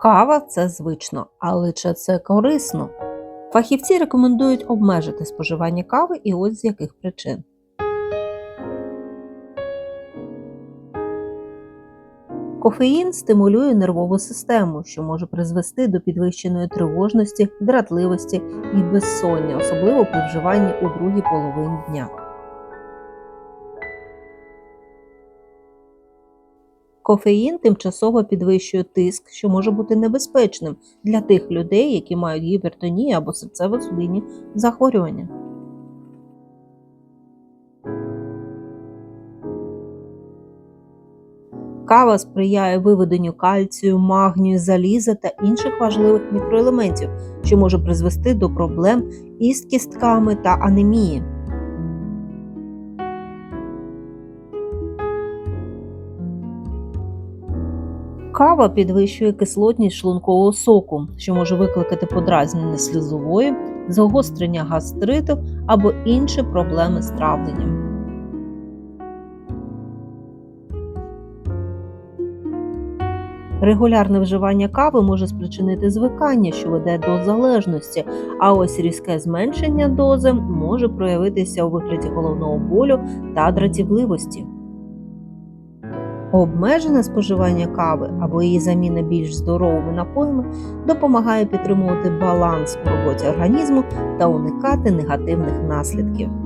Кава це звично, але чи це корисно? Фахівці рекомендують обмежити споживання кави і ось з яких причин. Кофеїн стимулює нервову систему, що може призвести до підвищеної тривожності, дратливості і безсоння, особливо при вживанні у другій половині дня. Кофеїн тимчасово підвищує тиск, що може бути небезпечним для тих людей, які мають гіпертонію або серцево-судинні захворювання. Кава сприяє виведенню кальцію, магнію, заліза та інших важливих мікроелементів, що може призвести до проблем із кістками та анемії. Кава підвищує кислотність шлункового соку, що може викликати подразнення слізової, загострення гастриту або інші проблеми з травленням. Регулярне вживання кави може спричинити звикання, що веде до залежності, а ось різке зменшення дози може проявитися у вигляді головного болю та дратівливості. Обмежене споживання кави або її заміна більш здоровими напоями допомагає підтримувати баланс у роботі організму та уникати негативних наслідків.